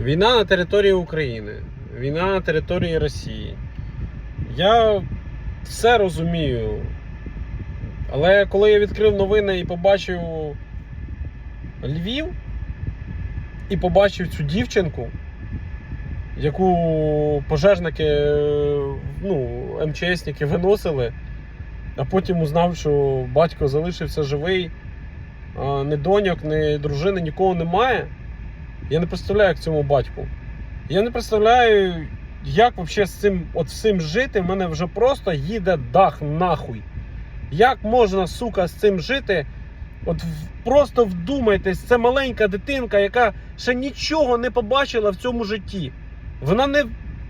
Війна на території України, війна на території Росії. Я все розумію. Але коли я відкрив новини і побачив Львів, і побачив цю дівчинку, яку пожежники, ну, МЧСники виносили, а потім узнав, що батько залишився живий, ні доньок, ні дружини, нікого немає. Я не представляю, як цьому батьку. Я не представляю, як взагалі з цим от всім жити. В мене вже просто їде дах нахуй. Як можна, сука, з цим жити? От просто вдумайтесь, це маленька дитинка, яка ще нічого не побачила в цьому житті. Вона не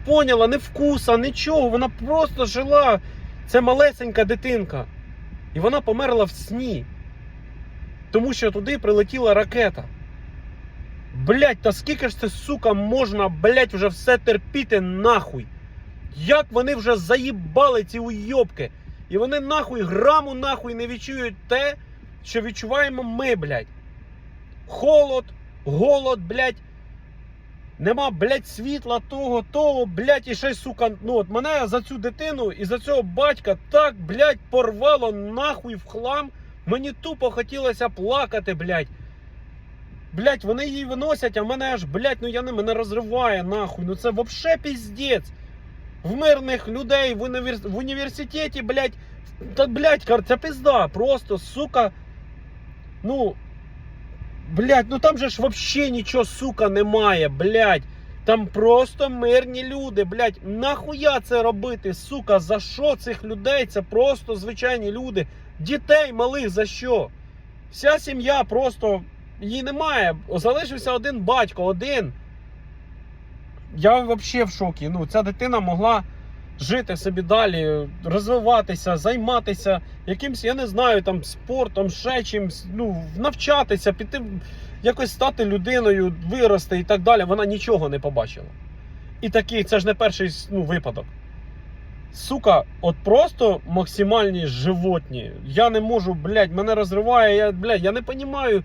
поняла ні вкуса, нічого. Вона просто жила. Це малесенька дитинка. І вона померла в сні. Тому що туди прилетіла ракета. Блять, та скільки ж це, сука, можна, блять, вже все терпіти нахуй? Як вони вже заїбали ці уйобки? І вони нахуй граму нахуй не відчують те, що відчуваємо ми, блять. Холод, голод, блять. Нема, блять, світла того, того, блять, і ще й, сука. Ну от мене за цю дитину і за цього батька так, блять, порвало нахуй в хлам. Мені тупо хотілося плакати, блять. Блять, вони її виносять, а мене аж, блять, ну я не мене розриває нахуй. Ну це вообще піздець. В мирних людей в, універ... в університеті, блять, та, блять, це пизда. Просто, сука. Ну. Блять, ну там же ж вообще нічого, сука, немає, блять. Там просто мирні люди, блять. Нахуя це робити, сука? За що цих людей? Це просто звичайні люди. Дітей малих за що? Вся сім'я просто її немає. Залишився один батько, один. Я взагалі в шокі. Ну, ця дитина могла жити собі далі, розвиватися, займатися якимсь, я не знаю, там спортом, ще чимсь, ну, навчатися, піти, якось стати людиною, вирости і так далі. Вона нічого не побачила. І такий, це ж не перший ну, випадок. Сука, от просто максимальні животні. Я не можу, блядь, мене розриває. Я, блядь, я не розумію.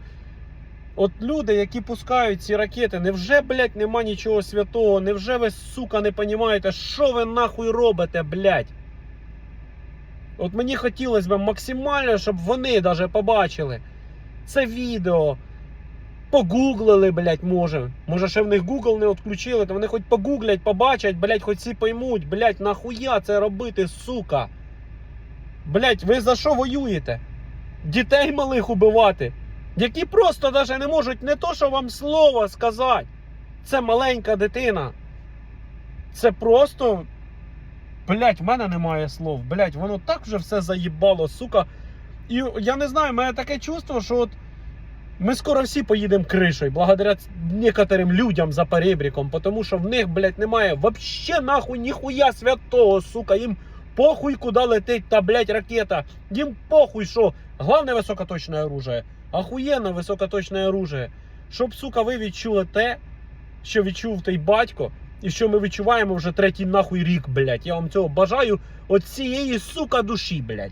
От люди, які пускають ці ракети, невже, блядь, нема нічого святого? Невже ви, сука, не розумієте, що ви нахуй робите, блядь? От мені хотілося б максимально, щоб вони даже побачили це відео. Погуглили, блядь, може. Може, ще в них Google не відключили, то вони хоч погуглять, побачать, блядь, хоч всі поймуть, блядь, нахуя це робити, сука. Блядь, ви за що воюєте? Дітей малих убивати, які просто даже не можуть не то, що вам слово сказати. Це маленька дитина. Це просто. Блять, в мене немає слов. Блять, воно так вже все заїбало, сука. І я не знаю, в мене таке чувство, що от ми скоро всі поїдемо кришою, благодаря некоторим людям за перебріком, тому що в них, блядь, немає вообще нахуй ніхуя святого, сука. Їм похуй, куди летить та, блядь, ракета. Їм похуй, що головне високоточне оружие. Охуєнно високоточне оружие. Щоб, сука, ви відчули те, що відчув той батько, і що ми відчуваємо вже третій нахуй рік, блядь. Я вам цього бажаю от цієї, сука, душі, блядь.